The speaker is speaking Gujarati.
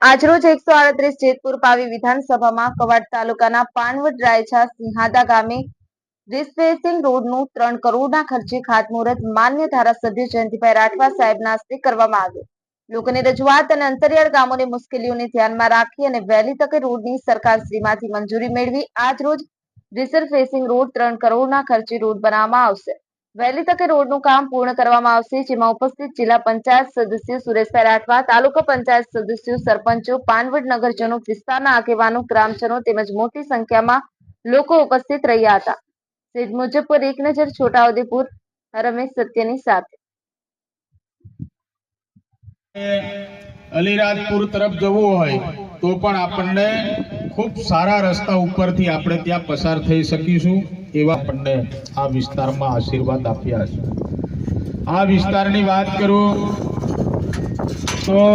આજરોજ એકસો આડત્રીસ જેતપુર પાવી વિધાનસભામાં કવાડ તાલુકાના પાનવડ રાયછા સિંહાદા ગામે રિસ્પેસિંગ રોડનું ત્રણ કરોડના ખર્ચે ખાતમુહૂર્ત માન્ય ધારાસભ્ય જયંતિભાઈ રાઠવા સાહેબના હસ્તે કરવામાં આવ્યું. લોકોની રજૂઆત અને અંતરિયાળ ગામોની મુશ્કેલીઓને ધ્યાનમાં રાખી અને વહેલી તકે રોડની સરકારશ્રીમાંથી મંજૂરી મેળવી આજ રોજ રિસરફેસિંગ રોડ ત્રણ કરોડના ખર્ચે રોડ બનાવવામાં આવશે. વહેલી તકે રોડનું કામ પૂર્ણ કરવામાં આવશે, જેમાં ઉપસ્થિત જિલ્લા પંચાયત સદસ્ય સુરેશભાઈ રાઠવા, તાલુકા પંચાયત સદસ્યો સરપંચો, પાનવડ નગરજનો, વિસ્તારના આગેવાનો, ગ્રામજનો તેમજ મોટી સંખ્યામાં લોકો ઉપસ્થિત રહ્યા હતા. સીટ મુજબ પર એક નજર છોટાઉદેપુર, રમેશ સત્યની સાથે. અલીરાજપુર તરફ જવું હોય તો પણ આપણને ખૂબ સારા રસ્તા ઉપરથી આપણે ત્યાં પસાર થઈ શકીશું એવા આપણને આ વિસ્તારમાં આશીર્વાદ આપ્યા છે. આ વિસ્તારની વાત કરું તો